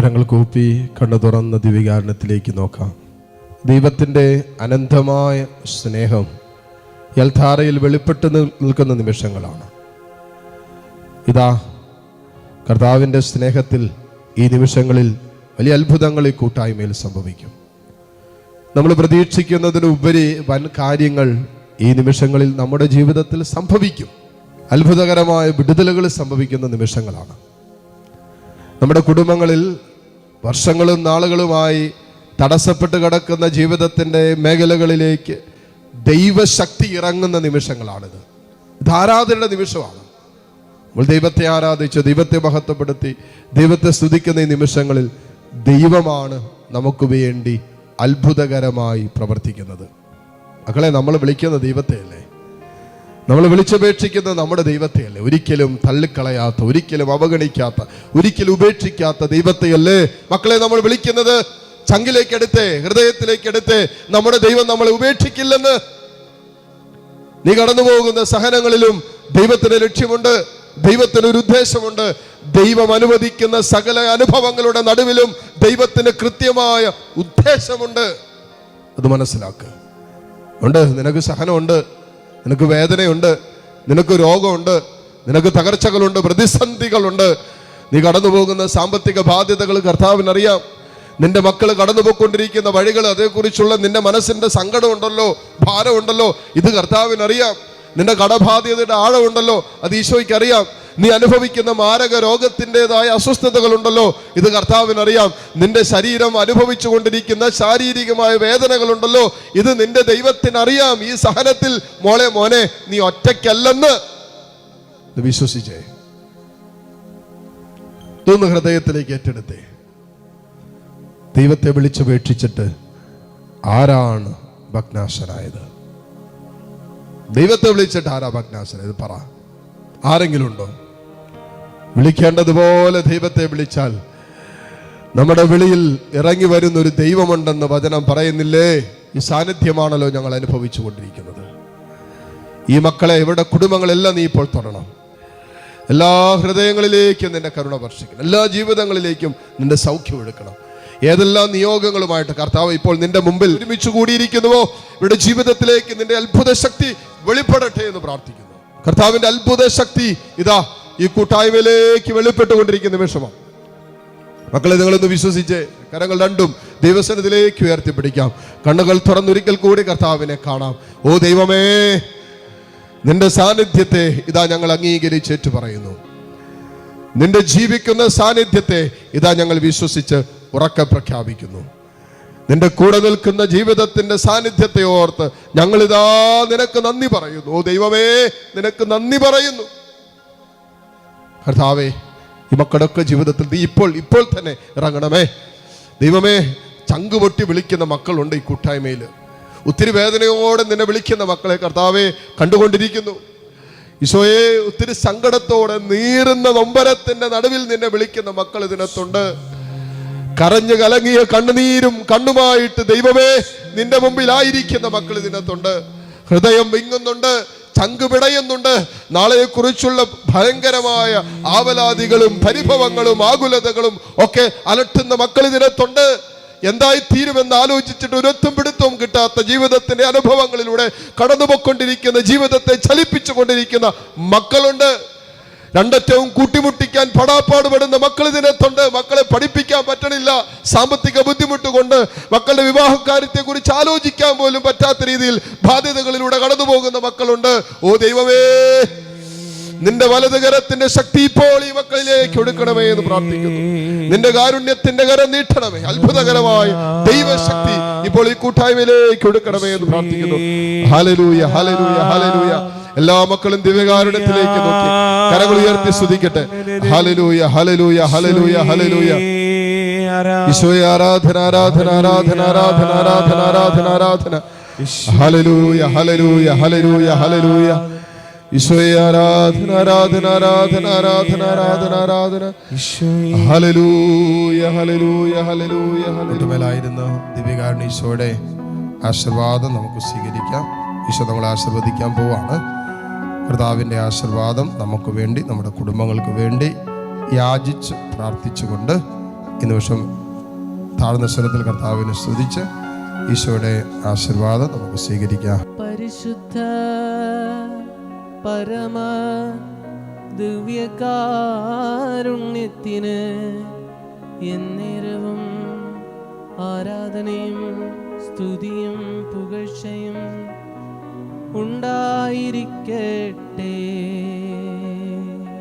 കരങ്ങൾ കൂപ്പി കണ്ണു തുറന്ന ദിവികാരണത്തിലേക്ക് നോക്കാം. ദൈവത്തിന്റെ അനന്തമായ സ്നേഹം യൽധാരയിൽ വെളിപ്പെട്ട് നിൽക്കുന്ന നിമിഷങ്ങളാണ്. ഇതാ കർത്താവിന്റെ സ്നേഹത്തിൽ ഈ നിമിഷങ്ങളിൽ വലിയ അത്ഭുതങ്ങൾ ഈ കൂട്ടായ്മയിൽ സംഭവിക്കും. നമ്മൾ പ്രതീക്ഷിക്കുന്നതിന് ഉപരി വൻ കാര്യങ്ങൾ ഈ നിമിഷങ്ങളിൽ നമ്മുടെ ജീവിതത്തിൽ സംഭവിക്കും. അത്ഭുതകരമായ വിടുതലുകൾ സംഭവിക്കുന്ന നിമിഷങ്ങളാണ്. നമ്മുടെ കുടുംബങ്ങളിൽ വർഷങ്ങളും നാളുകളുമായി തടസ്സപ്പെട്ട് കിടക്കുന്ന ജീവിതത്തിന്റെ മേഖലകളിലേക്ക് ദൈവശക്തി ഇറങ്ങുന്ന നിമിഷങ്ങളാണിത്. ഇത് ആരാധനയുടെ നിമിഷമാണ്. നമ്മൾ ദൈവത്തെ ആരാധിച്ച് ദൈവത്തെ മഹത്വപ്പെടുത്തി ദൈവത്തെ സ്തുതിക്കുന്ന ഈ നിമിഷങ്ങളിൽ ദൈവമാണ് നമുക്ക് വേണ്ടി അത്ഭുതകരമായി പ്രവർത്തിക്കുന്നത്. മക്കളെ നമ്മൾ വിളിക്കുന്ന ദൈവത്തെയല്ലേ? നമ്മൾ വിളിച്ചപേക്ഷിക്കുന്നത് നമ്മുടെ ദൈവത്തെയല്ലേ? ഒരിക്കലും തള്ളിക്കളയാത്ത ഒരിക്കലും അവഗണിക്കാത്ത ഒരിക്കലും ഉപേക്ഷിക്കാത്ത ദൈവത്തെയല്ലേ? മക്കളെ നമ്മൾ വിളിക്കുന്നത് ചങ്കിലേക്ക് എടുത്തേ ഹൃദയത്തിലേക്ക് എടുത്തേ നമ്മുടെ ദൈവം നമ്മളെ ഉപേക്ഷിക്കില്ലെന്ന്. നീ കടന്നു പോകുന്ന സഹനങ്ങളിലും ദൈവത്തിന് ലക്ഷ്യമുണ്ട് ദൈവത്തിന് ഒരു ഉദ്ദേശമുണ്ട്. ദൈവം അനുവദിക്കുന്ന സകല അനുഭവങ്ങളുടെ നടുവിലും ദൈവത്തിന് കൃത്യമായ ഉദ്ദേശമുണ്ട്. അത് മനസ്സിലാക്കുക ഉണ്ട് നിനക്ക് സഹനമുണ്ട്. നിനക്ക് വേദനയുണ്ട് നിനക്ക് രോഗമുണ്ട് നിനക്ക് തകർച്ചകളുണ്ട് പ്രതിസന്ധികളുണ്ട്. നീ കടന്നു പോകുന്ന സാമ്പത്തിക ബാധ്യതകൾ കർത്താവിനറിയാം. നിന്റെ മക്കൾ കടന്നു പോയിക്കൊണ്ടിരിക്കുന്ന വഴികൾ അതേക്കുറിച്ചുള്ള നിന്റെ മനസ്സിന്റെ സങ്കടമുണ്ടല്ലോ ഭാരമുണ്ടല്ലോ ഇത് കർത്താവിനറിയാം. നിന്റെ കടബാധ്യതയുടെ ആഴമുണ്ടല്ലോ അത് ഈശോയ്ക്ക് അറിയാം നീ അനുഭവിക്കുന്ന മാരക രോഗത്തിന്റെതായ അസ്വസ്ഥതകളുണ്ടല്ലോ. ഇത് കർത്താവിനറിയാം. നിന്റെ ശരീരം അനുഭവിച്ചു കൊണ്ടിരിക്കുന്ന ശാരീരികമായ വേദനകളുണ്ടല്ലോ. ഇത് നിന്റെ ദൈവത്തിനറിയാം. ഈ സഹനത്തിൽ മോളെ മോനെ നീ ഒറ്റയ്ക്കല്ലെന്ന്. വിശ്വസിച്ചേ. ഇതൊന്ന് ഹൃദയത്തിലേക്ക് ഏറ്റെടുത്തേ. ദൈവത്തെ വിളിച്ചപേക്ഷിച്ചിട്ട് ആരാണ് ഭഗ്നാശനായത് ദൈവത്തെ വിളിച്ചിട്ട് ആരാ ഭഗ്നാശനായത് പറ. ആരെങ്കിലും ഉണ്ടോ വിളിക്കേണ്ടതുപോലെ ദൈവത്തെ വിളിച്ചാൽ നമ്മുടെ വിളിയിൽ ഇറങ്ങി വരുന്ന ഒരു ദൈവമുണ്ടെന്ന് വചനം പറയുന്നില്ലേ? ഈ സാന്നിധ്യമാണല്ലോ ഞങ്ങൾ അനുഭവിച്ചു കൊണ്ടിരിക്കുന്നത്. ഈ മക്കളെ ഇവരുടെ കുടുംബങ്ങളെല്ലാം നീ ഇപ്പോൾ തൊടണം. എല്ലാ ഹൃദയങ്ങളിലേക്കും നിന്റെ കരുണ വർഷിക്കണം. എല്ലാ ജീവിതങ്ങളിലേക്കും നിന്റെ സൗഖ്യം എടുക്കണം ഏതെല്ലാം നിയോഗങ്ങളുമായിട്ട് കർത്താവ് ഇപ്പോൾ നിന്റെ മുമ്പിൽ ഒരുമിച്ച് കൂടിയിരിക്കുന്നുവോ? ഇവിടെ ജീവിതത്തിലേക്ക് നിന്റെ അത്ഭുത ശക്തി വെളിപ്പെടട്ടെ എന്ന് പ്രാർത്ഥിക്കുന്നു. കർത്താവിന്റെ അത്ഭുത ശക്തി ഇതാ ഈ കൂട്ടായ്മയിലേക്ക് വെളിപ്പെട്ടുകൊണ്ടിരിക്കുന്ന നിമിഷമാണ് മക്കളെ നിങ്ങളൊന്ന് വിശ്വസിച്ച് കരങ്ങൾ രണ്ടും ദൈവസനത്തിലേക്ക് ഉയർത്തിപ്പിടിക്കാം. കണ്ണുകൾ തുറന്നൊരിക്കൽ കൂടി കർത്താവിനെ കാണാം. ഓ ദൈവമേ നിന്റെ സാന്നിധ്യത്തെ ഇതാ ഞങ്ങൾ അംഗീകരിച്ചേറ്റു പറയുന്നു. നിന്റെ ജീവിക്കുന്ന സാന്നിധ്യത്തെ ഇതാ ഞങ്ങൾ വിശ്വസിച്ച് ഉറക്കെ പ്രഖ്യാപിക്കുന്നു. നിന്റെ കൂടെ നിൽക്കുന്ന ജീവിതത്തിന്റെ സാന്നിധ്യത്തെ ഓർത്ത് ഞങ്ങളിതാ നിനക്ക് നന്ദി പറയുന്നു. ഓ ദൈവമേ നിനക്ക് നന്ദി പറയുന്നു. കർത്താവേ ഈ മക്കളുടെ ജീവിതത്തിൽ നീ ഇപ്പോൾ ഇപ്പോൾ തന്നെ ഇറങ്ങണമേ. ദൈവമേ ചങ്ക് പൊട്ടി വിളിക്കുന്ന മക്കളുണ്ട് ഈ കൂട്ടായ്മയിൽ ഒത്തിരി വേദനയോടെ നിന്നെ വിളിക്കുന്ന മക്കളെ കർത്താവെ കണ്ടുകൊണ്ടിരിക്കുന്നു. ഈശോയെ ഒത്തിരി സങ്കടത്തോടെ നീറുന്ന നൊമ്പരത്തിന്റെ നടുവിൽ നിന്നെ വിളിക്കുന്ന മക്കൾ ഇതിനകത്തുണ്ട്. കരഞ്ഞു കലങ്ങിയ കണ്ണുനീരും കണ്ണുമായിട്ട് ദൈവമേ നിന്റെ മുമ്പിലായിരിക്കുന്ന മക്കൾ ഇതിനകത്തുണ്ട്. ഹൃദയം വിങ്ങുന്നുണ്ട് ചങ്ക് പിടയുന്നുണ്ട്. നാളെയെക്കുറിച്ചുള്ള ഭയങ്കരമായ ആവലാദികളും പരിഭവങ്ങളും ആകുലതകളും ഒക്കെ അലട്ടുന്ന മക്കൾ ഇതിനകത്തുണ്ട്. എന്തായി തീരുമെന്ന് ആലോചിച്ചിട്ട് ഒരൊത്തും പിടുത്തവും കിട്ടാത്ത ജീവിതത്തിന്റെ അനുഭവങ്ങളിലൂടെ കടന്നുപോയിക്കൊണ്ടിരിക്കുന്ന ജീവിതത്തെ ചലിപ്പിച്ചു കൊണ്ടിരിക്കുന്ന മക്കളുണ്ട്. രണ്ടറ്റവും കൂട്ടിമുട്ടിക്കാൻ പടാപ്പാടുപെടുന്ന മക്കൾ ഇതിനകത്തുണ്ട്. മക്കളെ പഠിപ്പിക്കാൻ പറ്റണില്ല. സാമ്പത്തിക ബുദ്ധിമുട്ട് കൊണ്ട് മക്കളുടെ വിവാഹകാര്യത്തെ കുറിച്ച് ആലോചിക്കാൻ പോലും പറ്റാത്ത രീതിയിൽ ബാധ്യതകളിലൂടെ കടന്നു പോകുന്ന മക്കളുണ്ട്. ഓ ദൈവമേ നിന്റെ വലതുകരത്തിന്റെ ശക്തി ഇപ്പോൾ ഈ മക്കളിലേക്ക് ഒടുക്കണമേ എന്ന് പ്രാർത്ഥിക്കുന്നു. നിന്റെ കാരുണ്യത്തിന്റെ കരം നീട്ടണമേ. അത്ഭുതകരമായ ദൈവശക്തി ഇപ്പോൾ ഈ കൂട്ടായ്മയിലേക്ക് ഒടുക്കണമേ എന്ന് പ്രാർത്ഥിക്കുന്നു. ഹലലൂയ ഹലലൂയ ഹലലൂയ എല്ലാ മക്കളും ദിവ്യകാരുണ്യത്തിലേക്ക് നോക്കി. കരകൾ ഉയർത്തി സ്തുതിക്കട്ടെ. ഹലലൂയ ഹലലൂയ ഹലലൂയ ഹലലൂയ ഈശോയെ ആരാധന ആരാധന ആരാധന ആരാധന ആരാധന ആരാധന ആരാധന. ഹലലൂയ ഹലലൂയ ഹലലൂയ ഹലലൂയ ഈശോയെ ആരാധന ആരാധന ആരാധന ആരാധന ആരാധന ആരാധന. ഹലലൂയ ഹലലൂയ ഹലലൂയ ഹലലുമേലായിരുന്ന ദിവ്യകാരുണ്യ ഈശോയുടെ ആശീർവാദം നമുക്ക് സ്വീകരിക്കാം. ഈശോ നമ്മളെ ആശീർവദിക്കാൻ പോവാണ്. കർത്താവിന്റെ ആശീർവാദം നമുക്ക് വേണ്ടി നമ്മുടെ കുടുംബങ്ങൾക്ക് വേണ്ടി യാചിച്ച് പ്രാർത്ഥിച്ചുകൊണ്ട് ഇന്ന് വിഷം താഴ്ന്ന സ്വരത്തിൽ കർത്താവിനെ സ്തുതിച്ച് ഈശോയുടെ ആശീർവാദം നമുക്ക് സ്വീകരിക്കാം. പരിശുദ്ധ പരമ ദിവ്യകാരുണ്യത്തിന് എന്നേരവും ആരാധനയും സ്തുതിയും പുകഴ്ചയും ഉണ്ടായിരിക്കട്ടെ.